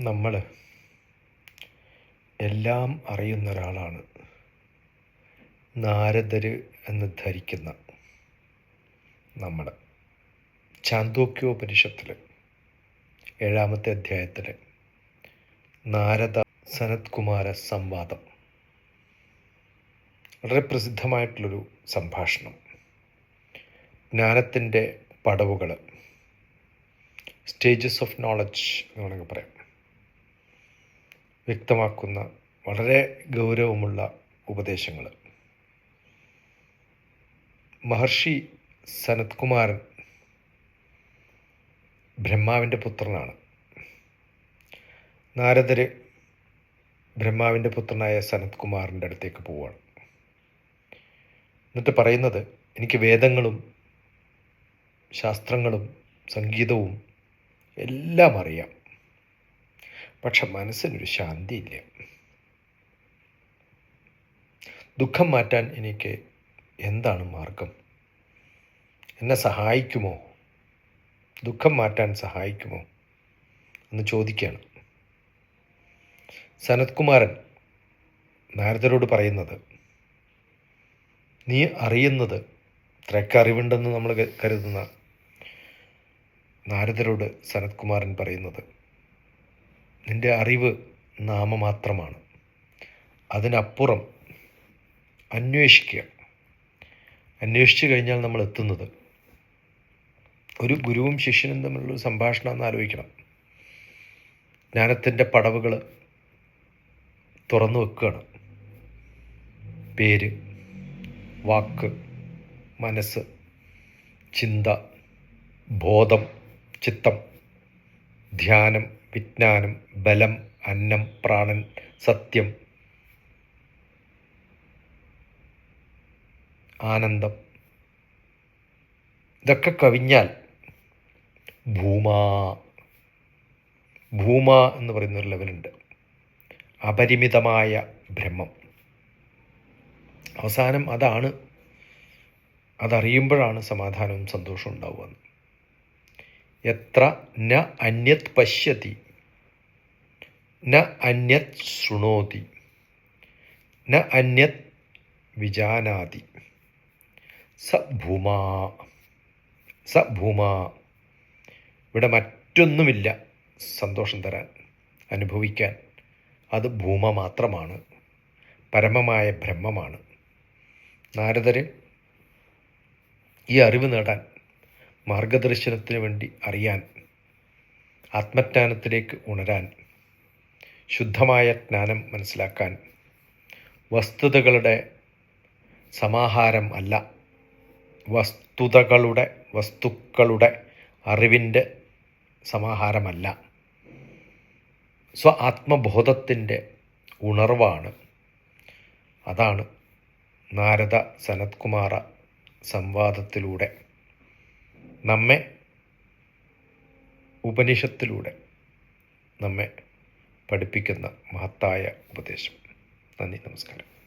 നമ്മൾ എല്ലാം അറിയുന്ന ഒരാളാണ്. നാരദർ എന്ന് ധരിക്കുന്ന നമ്മൾ ചാന്തോക്യോപനിഷത്തിൽ ഏഴാമത്തെ അധ്യായത്തിൽ നാരദ സനത് കുമാര സംവാദം. വളരെ പ്രസിദ്ധമായിട്ടുള്ളൊരു സംഭാഷണം. ജ്ഞാനത്തിന്റെ പടവുകൾ സ്റ്റേജസ് ഓഫ് നോളജ് എന്ന് വേണമെങ്കിൽ പറയാം. വ്യക്തമാക്കുന്ന വളരെ ഗൗരവമുള്ള ഉപദേശങ്ങൾ. മഹർഷി സനത് കുമാരൻ ബ്രഹ്മാവിന്റെ പുത്രനാണ്. നാരദര് ബ്രഹ്മാവിന്റെ പുത്രനായ സനത് കുമാറിന്റെ അടുത്തേക്ക് പോവുകയാണ് എന്നിട്ട് പറയുന്നത് എനിക്ക് വേദങ്ങളും ശാസ്ത്രങ്ങളും സംഗീതവും എല്ലാം അറിയാം. പക്ഷെ മനസ്സിനൊരു ശാന്തിയില്ല. ദുഃഖം മാറ്റാൻ എനിക്ക് എന്താണ് മാർഗം? എന്നെ സഹായിക്കുമോ? ദുഃഖം മാറ്റാൻ സഹായിക്കുമോ? എന്ന് ചോദിക്കുകയാണ്. സനത്കുമാരൻ നാരദരോട് പറയുന്നത് നീ അറിയുന്നത് ഇത്രയൊക്കെ അറിവുണ്ടെന്ന് നമ്മൾ കരുതുന്ന നാരദരോട് സനത്കുമാരൻ പറയുന്നത് നിന്റെ അറിവ് നാമമാത്രമാണ്. അതിനപ്പുറം അന്വേഷിക്കുക. അന്വേഷിച്ചു കഴിഞ്ഞാൽ നമ്മൾ എത്തുന്നത്. ഒരു ഗുരുവും ശിഷ്യനും തമ്മിലുള്ള സംഭാഷണം എന്ന് ആലോചിക്കണം. ജ്ഞാനത്തിന്റെ പടവുകൾ തുറന്നു വെക്കുകയാണ്. പേര് വാക്ക് മനസ്സ് ചിന്ത ബോധം ചിത്തം ധ്യാനം വിജ്ഞാനം ബലം അന്നം പ്രാണൻ സത്യം ആനന്ദം. ഇതൊക്കെ കവിഞ്ഞാൽ ഭൂമാ ഭൂമ എന്ന് പറയുന്നൊരു ലെവലുണ്ട് അപരിമിതമായ ബ്രഹ്മം. അവസാനം അതാണ് അതറിയുമ്പോഴാണ് സമാധാനവും സന്തോഷവും ഉണ്ടാവുക. എത്ര ന അന്യത് പശ്യതി ന അന്യത് ശൃണോതി. ന അന്യത് വിജാനാതി. സ ഭൂമാ. സ ഭൂമാ. ഇവിടെ മറ്റൊന്നുമില്ല സന്തോഷം തരാൻ അനുഭവിക്കാൻ. അത് ഭൂമ മാത്രമാണ്. പരമമായ ബ്രഹ്മമാണ്. നാരദര് ഈ അറിവ് നേടാൻ മാർഗദർശനത്തിന് വേണ്ടി അറിയാൻ ആത്മജ്ഞാനത്തിലേക്ക് ഉണരാൻ ശുദ്ധമായ ജ്ഞാനം മനസ്സിലാക്കാൻ വസ്തുതകളുടെ സമാഹാരം അല്ല. വസ്തുതകളുടെ വസ്തുക്കളുടെ അറിവിന്റെ സമാഹാരമല്ല. സ്വ ആത്മബോധത്തിന്റെ ഉണർവാണ്. അതാണ് നാരദ സനത് കുമാര സംവാദത്തിലൂടെ നമ്മെ ഉപനിഷത്തിലൂടെ നമ്മെ പഠിപ്പിക്കുന്ന മഹത്തായ ഉപദേശം. നന്ദി നമസ്കാരം.